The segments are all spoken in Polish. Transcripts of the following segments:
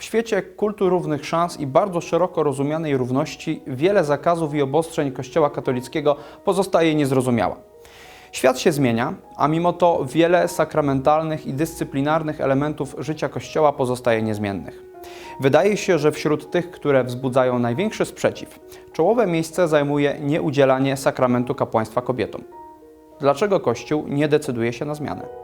W świecie kultu równych szans i bardzo szeroko rozumianej równości wiele zakazów i obostrzeń Kościoła katolickiego pozostaje niezrozumiała. Świat się zmienia, a mimo to wiele sakramentalnych i dyscyplinarnych elementów życia Kościoła pozostaje niezmiennych. Wydaje się, że wśród tych, które wzbudzają największy sprzeciw, czołowe miejsce zajmuje nieudzielanie sakramentu kapłaństwa kobietom. Dlaczego Kościół nie decyduje się na zmianę?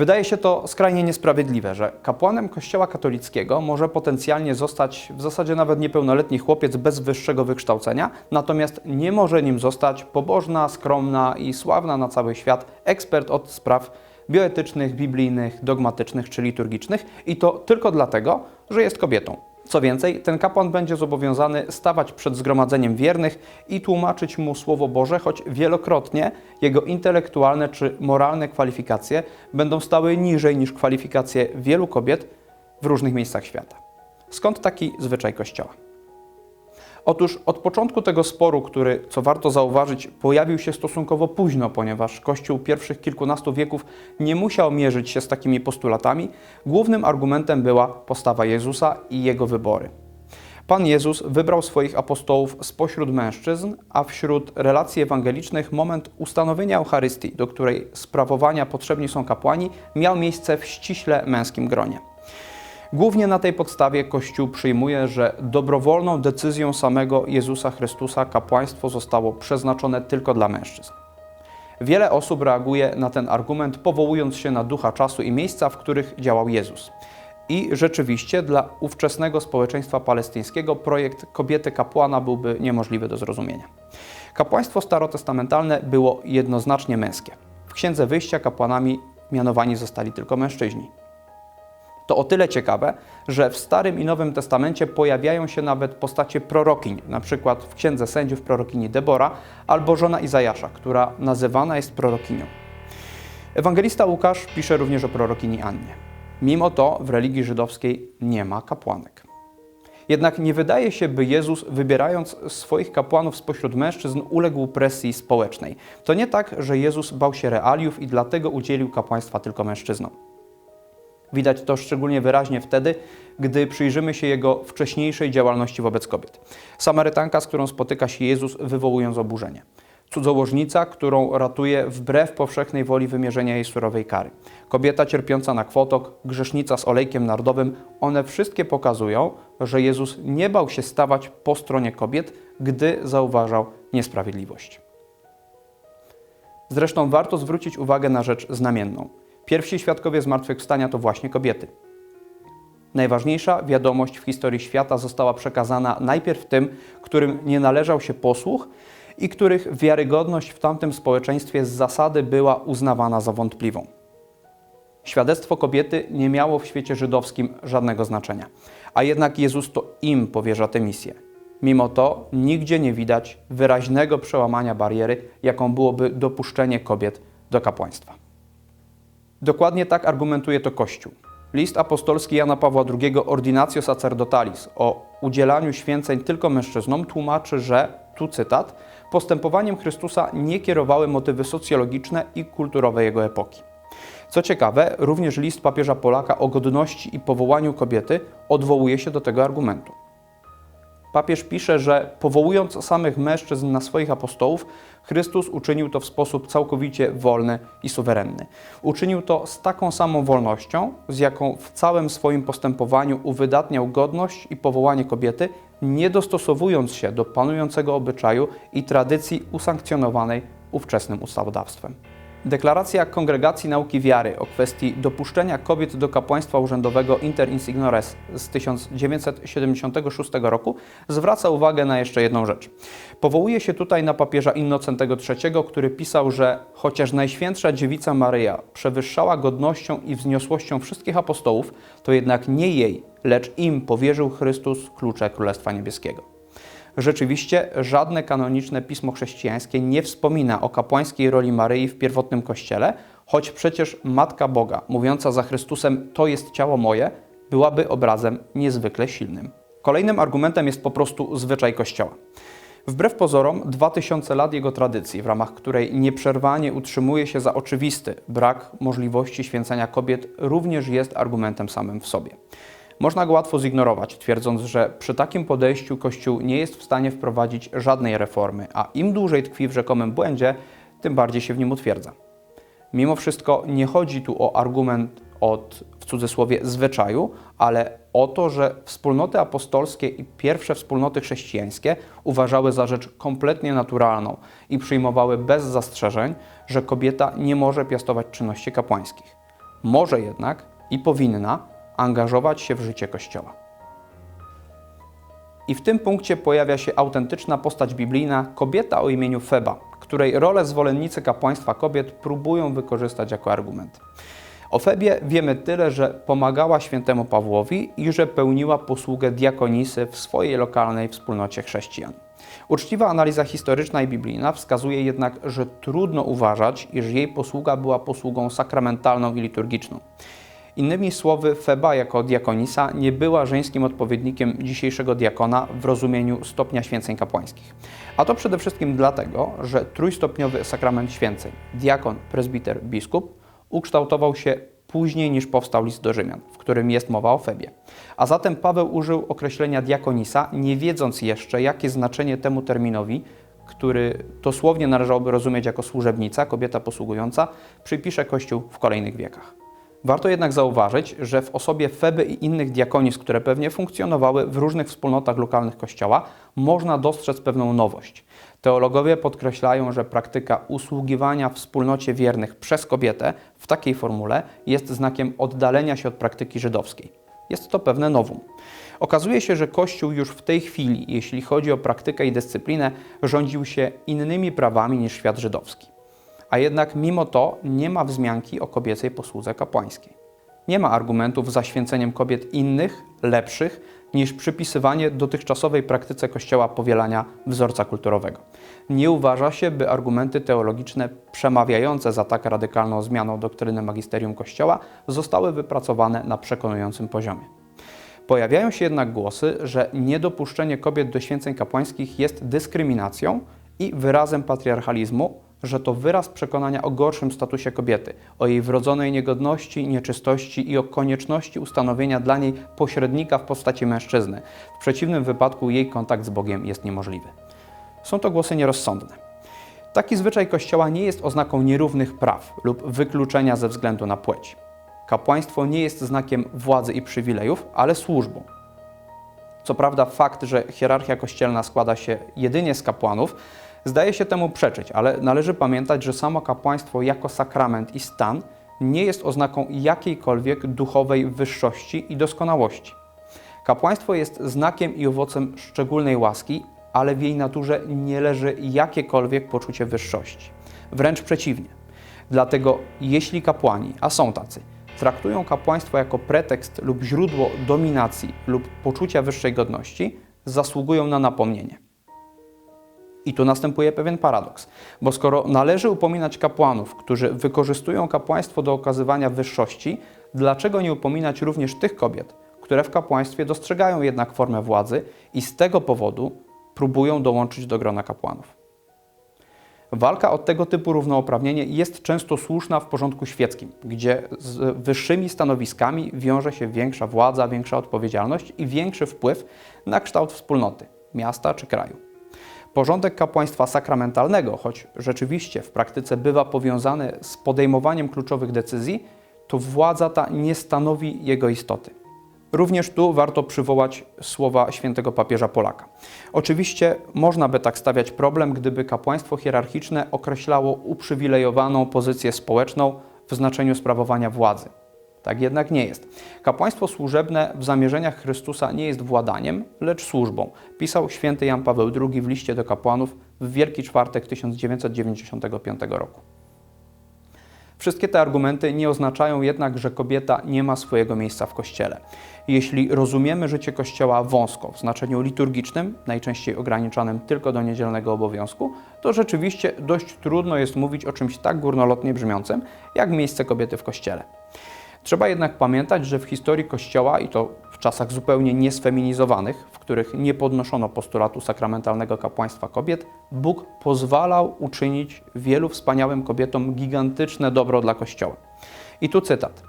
Wydaje się to skrajnie niesprawiedliwe, że kapłanem Kościoła katolickiego może potencjalnie zostać w zasadzie nawet niepełnoletni chłopiec bez wyższego wykształcenia, natomiast nie może nim zostać pobożna, skromna i sławna na cały świat ekspert od spraw bioetycznych, biblijnych, dogmatycznych czy liturgicznych i to tylko dlatego, że jest kobietą. Co więcej, ten kapłan będzie zobowiązany stawać przed zgromadzeniem wiernych i tłumaczyć mu Słowo Boże, choć wielokrotnie jego intelektualne czy moralne kwalifikacje będą stały niżej niż kwalifikacje wielu kobiet w różnych miejscach świata. Skąd taki zwyczaj Kościoła? Otóż od początku tego sporu, który, co warto zauważyć, pojawił się stosunkowo późno, ponieważ Kościół pierwszych kilkunastu wieków nie musiał mierzyć się z takimi postulatami, głównym argumentem była postawa Jezusa i jego wybory. Pan Jezus wybrał swoich apostołów spośród mężczyzn, a wśród relacji ewangelicznych moment ustanowienia Eucharystii, do której sprawowania potrzebni są kapłani, miał miejsce w ściśle męskim gronie. Głównie na tej podstawie Kościół przyjmuje, że dobrowolną decyzją samego Jezusa Chrystusa kapłaństwo zostało przeznaczone tylko dla mężczyzn. Wiele osób reaguje na ten argument, powołując się na ducha czasu i miejsca, w których działał Jezus. I rzeczywiście dla ówczesnego społeczeństwa palestyńskiego projekt kobiety kapłana byłby niemożliwy do zrozumienia. Kapłaństwo starotestamentalne było jednoznacznie męskie. W Księdze Wyjścia kapłanami mianowani zostali tylko mężczyźni. To o tyle ciekawe, że w Starym i Nowym Testamencie pojawiają się nawet postacie prorokiń, na przykład w Księdze Sędziów prorokini Debora albo żona Izajasza, która nazywana jest prorokinią. Ewangelista Łukasz pisze również o prorokini Annie. Mimo to w religii żydowskiej nie ma kapłanek. Jednak nie wydaje się, by Jezus, wybierając swoich kapłanów spośród mężczyzn, uległ presji społecznej. To nie tak, że Jezus bał się realiów i dlatego udzielił kapłaństwa tylko mężczyznom. Widać to szczególnie wyraźnie wtedy, gdy przyjrzymy się jego wcześniejszej działalności wobec kobiet. Samarytanka, z którą spotyka się Jezus, wywołując oburzenie. Cudzołożnica, którą ratuje wbrew powszechnej woli wymierzenia jej surowej kary. Kobieta cierpiąca na kwotok, grzesznica z olejkiem nardowym, one wszystkie pokazują, że Jezus nie bał się stawać po stronie kobiet, gdy zauważał niesprawiedliwość. Zresztą warto zwrócić uwagę na rzecz znamienną. Pierwsi świadkowie zmartwychwstania to właśnie kobiety. Najważniejsza wiadomość w historii świata została przekazana najpierw tym, którym nie należał się posłuch i których wiarygodność w tamtym społeczeństwie z zasady była uznawana za wątpliwą. Świadectwo kobiety nie miało w świecie żydowskim żadnego znaczenia, a jednak Jezus to im powierza tę misję. Mimo to nigdzie nie widać wyraźnego przełamania bariery, jaką byłoby dopuszczenie kobiet do kapłaństwa. Dokładnie tak argumentuje to Kościół. List apostolski Jana Pawła II Ordinatio Sacerdotalis o udzielaniu święceń tylko mężczyznom tłumaczy, że, tu cytat, postępowaniem Chrystusa nie kierowały motywy socjologiczne i kulturowe jego epoki. Co ciekawe, również list papieża Polaka o godności i powołaniu kobiety odwołuje się do tego argumentu. Papież pisze, że powołując samych mężczyzn na swoich apostołów, Chrystus uczynił to w sposób całkowicie wolny i suwerenny. Uczynił to z taką samą wolnością, z jaką w całym swoim postępowaniu uwydatniał godność i powołanie kobiety, nie dostosowując się do panującego obyczaju i tradycji usankcjonowanej ówczesnym ustawodawstwem. Deklaracja Kongregacji Nauki Wiary o kwestii dopuszczenia kobiet do kapłaństwa urzędowego Inter Insignores z 1976 roku zwraca uwagę na jeszcze jedną rzecz. Powołuje się tutaj na papieża Innocentego III, który pisał, że chociaż Najświętsza Dziewica Maryja przewyższała godnością i wzniosłością wszystkich apostołów, to jednak nie jej, lecz im powierzył Chrystus klucze Królestwa Niebieskiego. Rzeczywiście żadne kanoniczne pismo chrześcijańskie nie wspomina o kapłańskiej roli Maryi w pierwotnym kościele, choć przecież Matka Boga, mówiąca za Chrystusem, to jest ciało moje, byłaby obrazem niezwykle silnym. Kolejnym argumentem jest po prostu zwyczaj Kościoła. Wbrew pozorom, 2000 lat jego tradycji, w ramach której nieprzerwanie utrzymuje się za oczywisty brak możliwości święcenia kobiet, również jest argumentem samym w sobie. Można go łatwo zignorować, twierdząc, że przy takim podejściu Kościół nie jest w stanie wprowadzić żadnej reformy, a im dłużej tkwi w rzekomym błędzie, tym bardziej się w nim utwierdza. Mimo wszystko nie chodzi tu o argument od, w cudzysłowie, zwyczaju, ale o to, że wspólnoty apostolskie i pierwsze wspólnoty chrześcijańskie uważały za rzecz kompletnie naturalną i przyjmowały bez zastrzeżeń, że kobieta nie może piastować czynności kapłańskich. Może jednak i powinna angażować się w życie Kościoła. I w tym punkcie pojawia się autentyczna postać biblijna, kobieta o imieniu Feba, której rolę zwolennicy kapłaństwa kobiet próbują wykorzystać jako argument. O Febie wiemy tyle, że pomagała świętemu Pawłowi i że pełniła posługę diakonisy w swojej lokalnej wspólnocie chrześcijan. Uczciwa analiza historyczna i biblijna wskazuje jednak, że trudno uważać, iż jej posługa była posługą sakramentalną i liturgiczną. Innymi słowy, Feba jako diakonisa nie była żeńskim odpowiednikiem dzisiejszego diakona w rozumieniu stopnia święceń kapłańskich. A to przede wszystkim dlatego, że trójstopniowy sakrament święceń, diakon, prezbiter, biskup, ukształtował się później niż powstał list do Rzymian, w którym jest mowa o Febie. A zatem Paweł użył określenia diakonisa, nie wiedząc jeszcze, jakie znaczenie temu terminowi, który dosłownie należałoby rozumieć jako służebnica, kobieta posługująca, przypisze Kościół w kolejnych wiekach. Warto jednak zauważyć, że w osobie Feby i innych diakonis, które pewnie funkcjonowały w różnych wspólnotach lokalnych Kościoła, można dostrzec pewną nowość. Teologowie podkreślają, że praktyka usługiwania wspólnocie wiernych przez kobietę w takiej formule jest znakiem oddalenia się od praktyki żydowskiej. Jest to pewne nowum. Okazuje się, że Kościół już w tej chwili, jeśli chodzi o praktykę i dyscyplinę, rządził się innymi prawami niż świat żydowski a jednak mimo to nie ma wzmianki o kobiecej posłudze kapłańskiej. Nie ma argumentów za święceniem kobiet innych, lepszych, niż przypisywanie dotychczasowej praktyce Kościoła powielania wzorca kulturowego. Nie uważa się, by argumenty teologiczne przemawiające za tak radykalną zmianą doktryny magisterium Kościoła zostały wypracowane na przekonującym poziomie. Pojawiają się jednak głosy, że niedopuszczenie kobiet do święceń kapłańskich jest dyskryminacją i wyrazem patriarchalizmu, że to wyraz przekonania o gorszym statusie kobiety, o jej wrodzonej niegodności, nieczystości i o konieczności ustanowienia dla niej pośrednika w postaci mężczyzny. W przeciwnym wypadku jej kontakt z Bogiem jest niemożliwy. Są to głosy nierozsądne. Taki zwyczaj Kościoła nie jest oznaką nierównych praw lub wykluczenia ze względu na płeć. Kapłaństwo nie jest znakiem władzy i przywilejów, ale służbą. Co prawda, fakt, że hierarchia kościelna składa się jedynie z kapłanów, zdaje się temu przeczyć, ale należy pamiętać, że samo kapłaństwo jako sakrament i stan nie jest oznaką jakiejkolwiek duchowej wyższości i doskonałości. Kapłaństwo jest znakiem i owocem szczególnej łaski, ale w jej naturze nie leży jakiekolwiek poczucie wyższości. Wręcz przeciwnie. Dlatego, jeśli kapłani, a są tacy, traktują kapłaństwo jako pretekst lub źródło dominacji lub poczucia wyższej godności, zasługują na napomnienie. I tu następuje pewien paradoks, bo skoro należy upominać kapłanów, którzy wykorzystują kapłaństwo do okazywania wyższości, dlaczego nie upominać również tych kobiet, które w kapłaństwie dostrzegają jednak formę władzy i z tego powodu próbują dołączyć do grona kapłanów? Walka o tego typu równouprawnienie jest często słuszna w porządku świeckim, gdzie z wyższymi stanowiskami wiąże się większa władza, większa odpowiedzialność i większy wpływ na kształt wspólnoty, miasta czy kraju. Porządek kapłaństwa sakramentalnego, choć rzeczywiście w praktyce bywa powiązany z podejmowaniem kluczowych decyzji, to władza ta nie stanowi jego istoty. Również tu warto przywołać słowa świętego papieża Polaka. Oczywiście można by tak stawiać problem, gdyby kapłaństwo hierarchiczne określało uprzywilejowaną pozycję społeczną w znaczeniu sprawowania władzy. Tak jednak nie jest. Kapłaństwo służebne w zamierzeniach Chrystusa nie jest władaniem, lecz służbą. Pisał święty Jan Paweł II w liście do kapłanów w Wielki Czwartek 1995 roku. Wszystkie te argumenty nie oznaczają jednak, że kobieta nie ma swojego miejsca w Kościele. Jeśli rozumiemy życie Kościoła wąsko, w znaczeniu liturgicznym, najczęściej ograniczonym tylko do niedzielnego obowiązku, to rzeczywiście dość trudno jest mówić o czymś tak górnolotnie brzmiącym, jak miejsce kobiety w Kościele. Trzeba jednak pamiętać, że w historii Kościoła i to w czasach zupełnie niesfeminizowanych, w których nie podnoszono postulatu sakramentalnego kapłaństwa kobiet, Bóg pozwalał uczynić wielu wspaniałym kobietom gigantyczne dobro dla Kościoła. I tu cytat.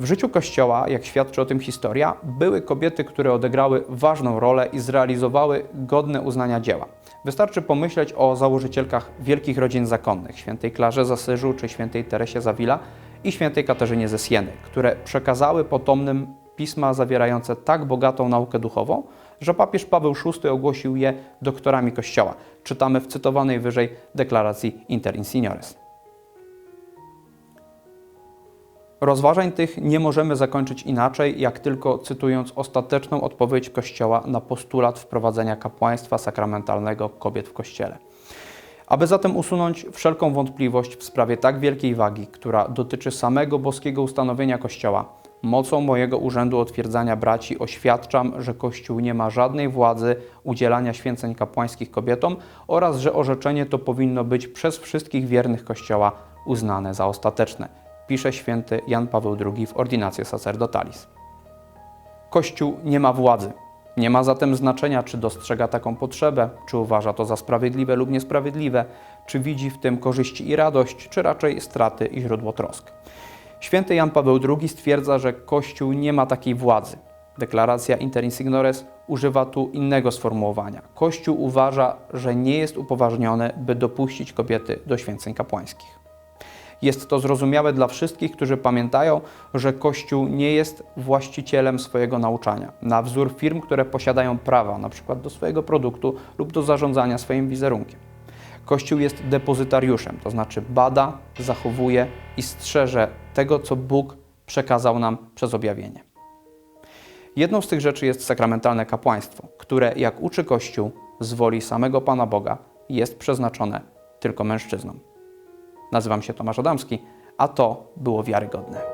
W życiu Kościoła, jak świadczy o tym historia, były kobiety, które odegrały ważną rolę i zrealizowały godne uznania dzieła. Wystarczy pomyśleć o założycielkach wielkich rodzin zakonnych, świętej Klarze z Asyżu czy świętej Teresie z Avila i świętej Katarzynie ze Sieny, które przekazały potomnym pisma zawierające tak bogatą naukę duchową, że papież Paweł VI ogłosił je doktorami Kościoła. Czytamy w cytowanej wyżej deklaracji Inter Insignores. Rozważań tych nie możemy zakończyć inaczej, jak tylko cytując ostateczną odpowiedź Kościoła na postulat wprowadzenia kapłaństwa sakramentalnego kobiet w Kościele. Aby zatem usunąć wszelką wątpliwość w sprawie tak wielkiej wagi, która dotyczy samego boskiego ustanowienia Kościoła, mocą mojego urzędu otwierdzania braci oświadczam, że Kościół nie ma żadnej władzy udzielania święceń kapłańskich kobietom oraz że orzeczenie to powinno być przez wszystkich wiernych Kościoła uznane za ostateczne pisze święty Jan Paweł II w Ordinatio Sacerdotalis. Kościół nie ma władzy. Nie ma zatem znaczenia, czy dostrzega taką potrzebę, czy uważa to za sprawiedliwe lub niesprawiedliwe, czy widzi w tym korzyści i radość, czy raczej straty i źródło trosk. Święty Jan Paweł II stwierdza, że Kościół nie ma takiej władzy. Deklaracja Inter Insignores używa tu innego sformułowania. Kościół uważa, że nie jest upoważniony, by dopuścić kobiety do święceń kapłańskich. Jest to zrozumiałe dla wszystkich, którzy pamiętają, że Kościół nie jest właścicielem swojego nauczania. Na wzór firm, które posiadają prawa, np. do swojego produktu lub do zarządzania swoim wizerunkiem. Kościół jest depozytariuszem, to znaczy bada, zachowuje i strzeże tego, co Bóg przekazał nam przez objawienie. Jedną z tych rzeczy jest sakramentalne kapłaństwo, które, jak uczy Kościół, z woli samego Pana Boga jest przeznaczone tylko mężczyznom. Nazywam się Tomasz Adamski, a to było wiarygodne.